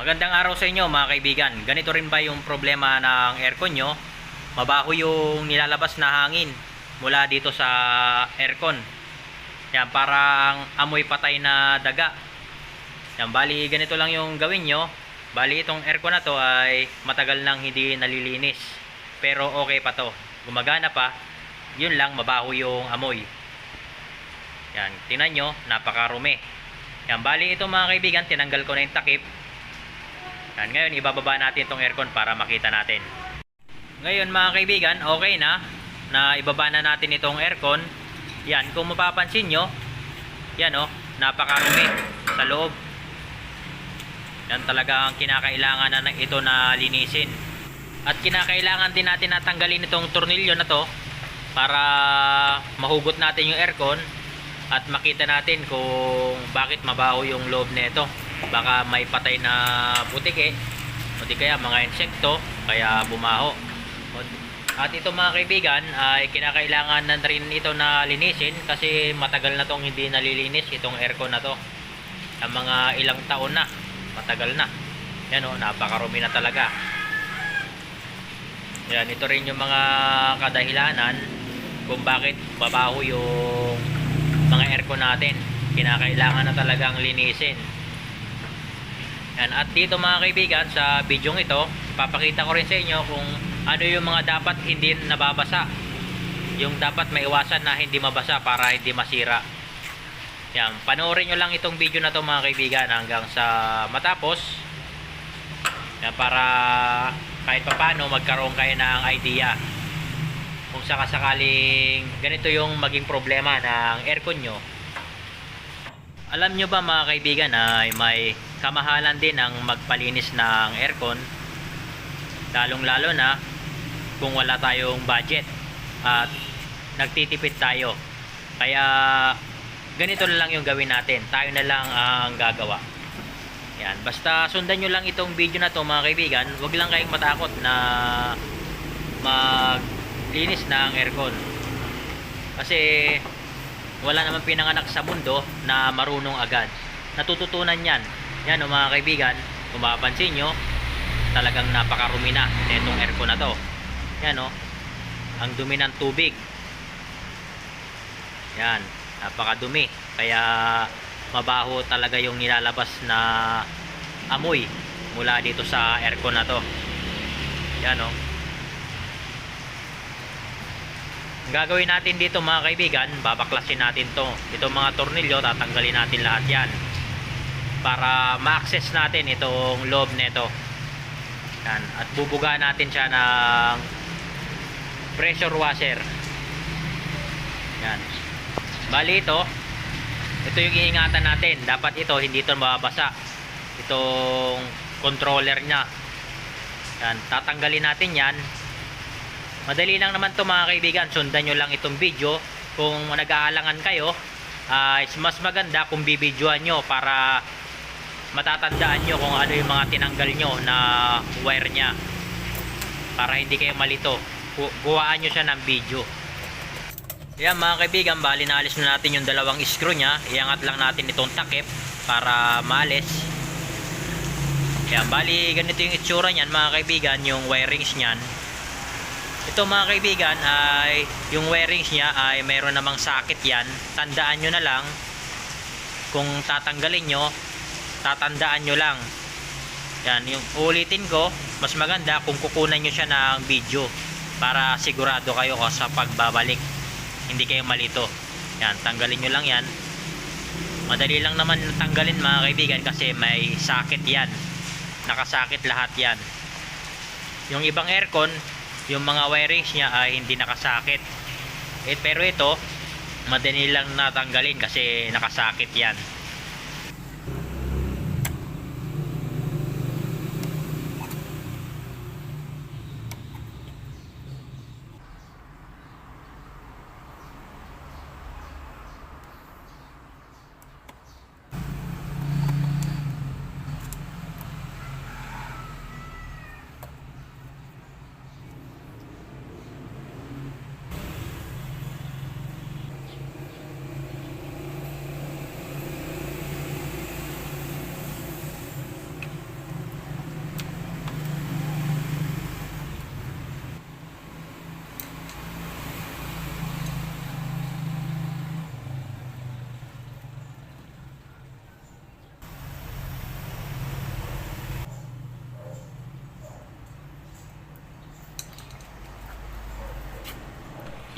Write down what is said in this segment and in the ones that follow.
Magandang araw sa inyo mga kaibigan. Ganito rin ba yung problema ng aircon nyo? Mabaho yung nilalabas na hangin mula dito sa aircon. Yan, parang amoy patay na daga. Yan, bali ganito lang yung gawin nyo. Bali itong aircon na to ay matagal nang hindi nalilinis. Pero okay pa to. Gumagana pa. Yun lang, mabaho yung amoy. Yan, tingnan nyo, napakarumi. Yan, bali ito mga kaibigan, tinanggal ko na yung takip. Yan, ngayon ibababa natin itong aircon para makita natin. Ngayon mga kaibigan, okay na na ibaba na natin itong aircon. Yan, kung mapapansin nyo, yan oh, napakarumi sa loob. Yan talaga ang kinakailangan na ito na linisin. At kinakailangan din natin natanggalin itong tornilyo na to para mahugot natin yung aircon at makita natin kung bakit mabaho yung loob nito. Baka may patay na butike o di kaya mga insekto kaya bumaho. At ito mga kaibigan ay kinakailangan na rin ito na linisin kasi matagal na tong hindi nalilinis itong aircon na to. Ang mga ilang taon na, matagal na. Yan o, napakarumi na talaga. Yan, ito rin yung mga kadahilanan kung bakit babaho yung mga aircon natin. Kinakailangan na talagang linisin. Yan, at dito mga kaibigan sa video ito, papakita ko rin sa inyo kung ano yung mga dapat hindi nababasa. Yung dapat maiwasan na hindi mabasa para hindi masira. Yan, panoorin nyo lang itong video na to mga kaibigan hanggang sa matapos. Yan, para kahit papano magkaroon kayo ng idea kung sakasakaling ganito yung maging problema ng aircon nyo. Alam nyo ba mga kaibigan ay may kamahalan din ang magpalinis ng aircon? Lalong lalo na kung wala tayong budget at nagtitipid tayo. Kaya ganito na lang yung gawin natin. Tayo na lang ang gagawa. Yan. Basta sundan nyo lang itong video na to mga kaibigan. Wag lang kayong matakot na maglinis ng aircon. Kasi wala naman pinanganak sa mundo na marunong agad. Natututunan yan. Yan o mga kaibigan kung mapapansin nyo talagang napakarumi na netong aircon na to. Yan o ang dumi ng tubig. Yan napakadumi. Kaya mabaho talaga yung nilalabas na amoy mula dito sa aircon na to. Yan o ang gagawin natin dito mga kaibigan babaklasin natin to. Itong mga tornilyo tatanggalin natin lahat yan. Para ma-access natin itong loob nito yan. At bubuga natin siya ng pressure washer. Yan. Bali ito ito yung iingatan natin. Dapat ito hindi ito mababasa. Itong controller nya yan. Tatanggalin natin yan madali lang naman to mga kaibigan. Sundan nyo lang itong video. Kung nag-aalangan kayo is mas maganda kung bibidyoan nyo para matatandaan nyo kung ano yung mga tinanggal nyo na wire nya para hindi kayo malito. Guwaan nyo siya ng video. Yan mga kaibigan bali naalis na natin yung dalawang screw nya iangat lang natin itong takip para maalis. Yan bali ganito yung itsura nyan mga kaibigan yung wirings nyan ito mga kaibigan ay yung wirings niya ay mayroon namang sakit yan. Tandaan nyo na lang. Kung tatanggalin nyo tatandaan nyo lang. Yan yung ulitin ko mas maganda kung kukunan nyo siya ng video para sigurado kayo ko sa pagbabalik. Hindi kayo malito. Yan tanggalin nyo lang yan. Madali lang naman tanggalin mga kaibigan kasi may sakit yan. Nakasakit lahat yan. Yung ibang aircon yung mga wirings niya ay hindi nakasakit. Eh, pero ito madali lang natanggalin kasi nakasakit yan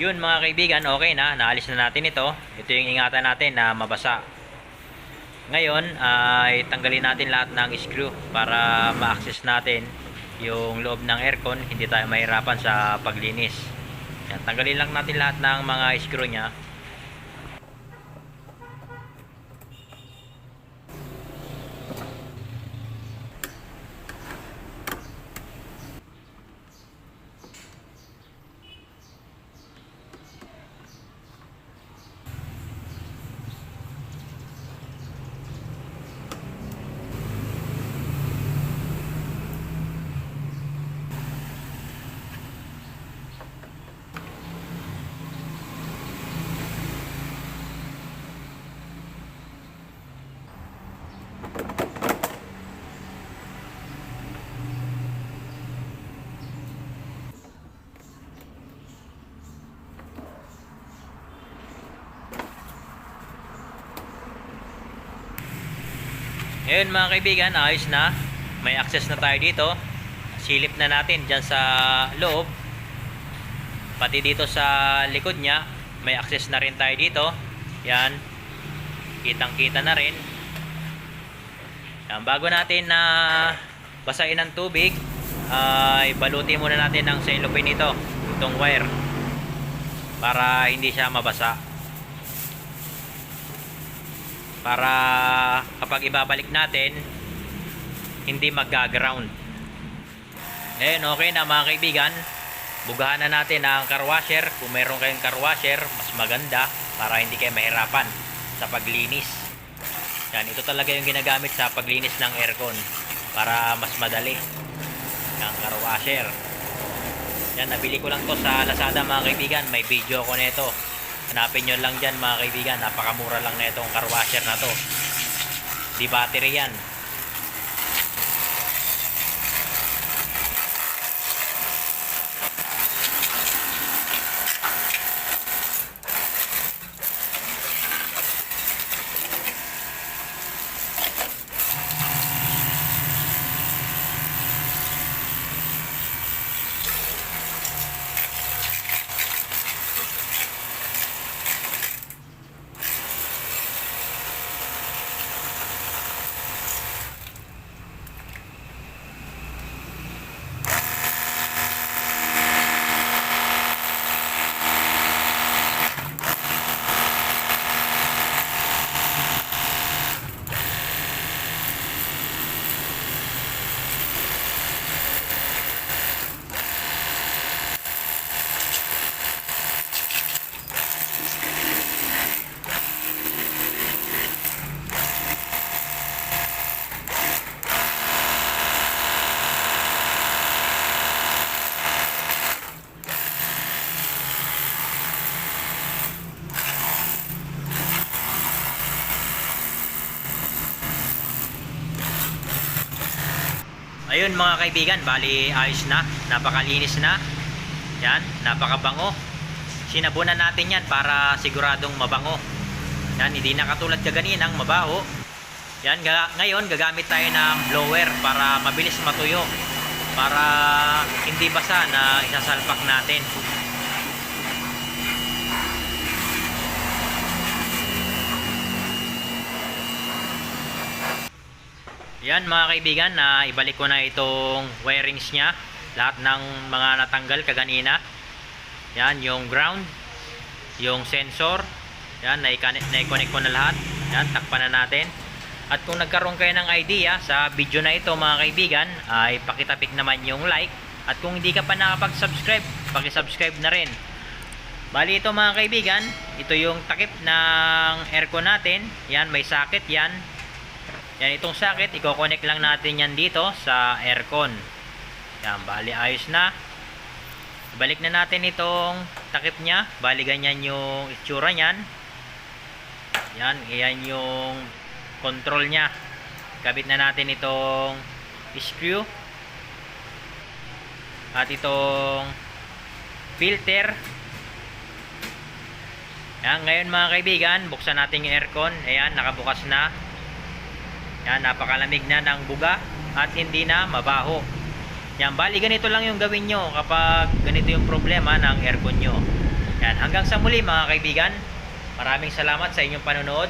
Yun mga kaibigan, okay na. Naalis na natin ito. Ito yung ingatan natin na mabasa. Ngayon ay tanggalin natin lahat ng screw para ma-access natin yung loob ng aircon. Hindi tayo mahirapan sa paglinis. Yan, tanggalin lang natin lahat ng mga screw niya. Ngayon mga kaibigan, ayos na. May access na tayo dito. Silip na natin dyan sa loob. Pati dito sa likod niya, may access na rin tayo dito. Yan. Kitang kita na rin. Yan. Bago natin na basain ng tubig, ay balutin muna natin ng cellophane ito. Itong wire. Para hindi siya mabasa. Para kapag ibabalik natin hindi magga-ground ngayon okay na mga kaibigan. Bugahan na natin ang car washer. Kung meron kayong car washer mas maganda para hindi kayo mahirapan sa paglinis. Yan ito talaga yung ginagamit sa paglinis ng aircon para mas madali ang car washer. Yan nabili ko lang to sa Lazada mga kaibigan. May video ko nito Hanapin nyo lang dyan mga kaibigan. Napakamura lang na itong car washer na to. Di battery yan. Ayun mga kaibigan, bali ayos na, napakalinis na. Yan, napakabango. Sinabunan natin yan para siguradong mabango. Yan, hindi na katulad kaganinang mabaho. Yan, ga- ngayon gagamit tayo ng blower para mabilis matuyo. Para hindi basa na isasalpak natin. Yan mga kaibigan, na ibalik ko na itong wirings niya. Lahat ng mga natanggal kaganina. Yan, yung ground, yung sensor. Yan, na-connect ko na lahat. Yan, takpan na natin. At kung nagkaroon kayo ng idea sa video na ito mga kaibigan, ay pakitapik naman yung like. At kung hindi ka pa nakapag-subscribe, pakisubscribe na rin. Bali ito mga kaibigan, ito yung takip ng aircon natin. Yan, may socket yan. Yan, itong socket, i-connect lang natin yan dito sa aircon. Yan, bali ayos na. Balik na natin itong takip niya. Bali ganyan yung itsura niyan. Yan, yan yung control niya. Kabit na natin itong screw. At itong filter. Yan, ngayon mga kaibigan, buksan natin yung aircon. Ayan, nakabukas na. Yan, napakalamig na ng buga at hindi na mabaho. Yan, bali ganito lang yung gawin nyo kapag ganito yung problema ng aircon nyo. Yan, hanggang sa muli mga kaibigan. Maraming salamat sa inyong panonood.